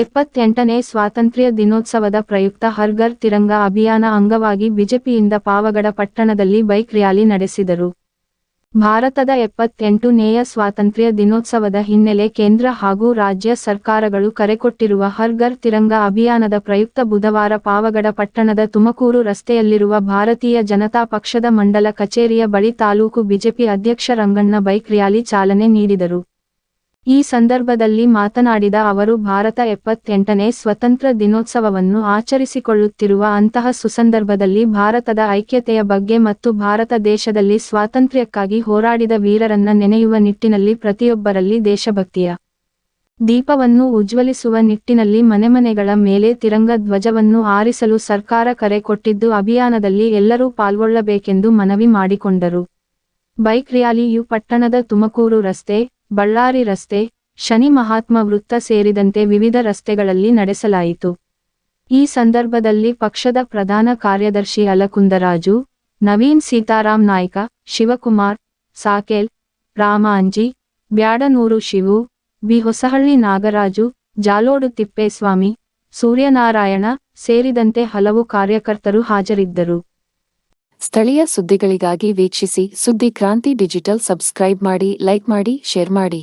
ಎಪ್ಪತ್ತೆಂಟನೇ ಸ್ವಾತಂತ್ರ್ಯ ದಿನೋತ್ಸವದ ಪ್ರಯುಕ್ತ ಹರ್ಗರ್ ತಿರಂಗ ಅಭಿಯಾನ ಅಂಗವಾಗಿ ಬಿಜೆಪಿಯಿಂದ ಪಾವಗಡ ಪಟ್ಟಣದಲ್ಲಿ ಬೈಕ್ ರ್ಯಾಲಿ ನಡೆಸಿದರು. ಭಾರತದ ಎಪ್ಪತ್ತೆಂಟನೇಯ ಸ್ವಾತಂತ್ರ್ಯ ದಿನೋತ್ಸವದ ಹಿನ್ನೆಲೆ ಕೇಂದ್ರ ಹಾಗೂ ರಾಜ್ಯ ಸರ್ಕಾರಗಳು ಕರೆಕೊಟ್ಟಿರುವ ಹರ್ಗರ್ ತಿರಂಗ ಅಭಿಯಾನದ ಪ್ರಯುಕ್ತ ಬುಧವಾರ ಪಾವಗಡ ಪಟ್ಟಣದ ತುಮಕೂರು ರಸ್ತೆಯಲ್ಲಿರುವ ಭಾರತೀಯ ಜನತಾ ಪಕ್ಷದ ಮಂಡಲ ಕಚೇರಿಯ ಬಳಿ ತಾಲೂಕು ಬಿಜೆಪಿ ಅಧ್ಯಕ್ಷ ರಂಗಣ್ಣ ಬೈಕ್ ರ್ಯಾಲಿ ಚಾಲನೆ ನೀಡಿದರು. ಈ ಸಂದರ್ಭದಲ್ಲಿ ಮಾತನಾಡಿದ ಅವರು, ಭಾರತ ಎಪ್ಪತ್ತೆಂಟನೇ ಸ್ವತಂತ್ರ ದಿನೋತ್ಸವವನ್ನು ಆಚರಿಸಿಕೊಳ್ಳುತ್ತಿರುವ ಅಂತಹ ಸುಸಂದರ್ಭದಲ್ಲಿ ಭಾರತದ ಐಕ್ಯತೆಯ ಬಗ್ಗೆ ಮತ್ತು ಭಾರತ ದೇಶದಲ್ಲಿ ಸ್ವಾತಂತ್ರ್ಯಕ್ಕಾಗಿ ಹೋರಾಡಿದ ವೀರರನ್ನ ನೆನೆಯುವ ನಿಟ್ಟಿನಲ್ಲಿ ಪ್ರತಿಯೊಬ್ಬರಲ್ಲಿ ದೇಶಭಕ್ತಿಯ ದೀಪವನ್ನು ಉಜ್ವಲಿಸುವ ನಿಟ್ಟಿನಲ್ಲಿ ಮನೆಮನೆಗಳ ಮೇಲೆ ತಿರಂಗ ಧ್ವಜವನ್ನು ಆರಿಸಲು ಸರ್ಕಾರ ಕರೆ ಕೊಟ್ಟಿದ್ದು, ಅಭಿಯಾನದಲ್ಲಿ ಎಲ್ಲರೂ ಪಾಲ್ಗೊಳ್ಳಬೇಕೆಂದು ಮನವಿ ಮಾಡಿಕೊಂಡರು. ಬೈಕ್ ರ್ಯಾಲಿಯು ಪಟ್ಟಣದ ತುಮಕೂರು ರಸ್ತೆ ಬಳ್ಳಾರಿ ರಸ್ತೆ, ಶನಿ ಮಹಾತ್ಮ ವೃತ್ತ ಸೇರಿದಂತೆ ವಿವಿಧ ರಸ್ತೆಗಳಲ್ಲಿ ನಡೆಸಲಾಯಿತು. ಈ ಸಂದರ್ಭದಲ್ಲಿ ಪಕ್ಷದ ಪ್ರಧಾನ ಕಾರ್ಯದರ್ಶಿ ಅಲಕುಂದರಾಜು, ನವೀನ್ ಸೀತಾರಾಮ್ ನಾಯ್ಕ, ಶಿವಕುಮಾರ್, ಸಾಕೇಲ್, ರಾಮಾಂಜಿ, ಬ್ಯಾಡನೂರು ಶಿವು, ಬಿ ಹೊಸಹಳ್ಳಿ ನಾಗರಾಜು, ಜಾಲೋಡು ತಿಪ್ಪೇಸ್ವಾಮಿ, ಸೂರ್ಯನಾರಾಯಣ ಸೇರಿದಂತೆ ಹಲವು ಕಾರ್ಯಕರ್ತರು ಹಾಜರಿದ್ದರು. ಸ್ಥಳೀಯ ಸುದ್ದಿಗಳಿಗಾಗಿ ವೀಕ್ಷಿಸಿ ಸುದ್ದಿ ಕ್ರಾಂತಿ ಡಿಜಿಟಲ್ ಸಬ್ಸ್ಕ್ರೈಬ್ ಮಾಡಿ ಲೈಕ್ ಮಾಡಿ ಶೇರ್ ಮಾಡಿ.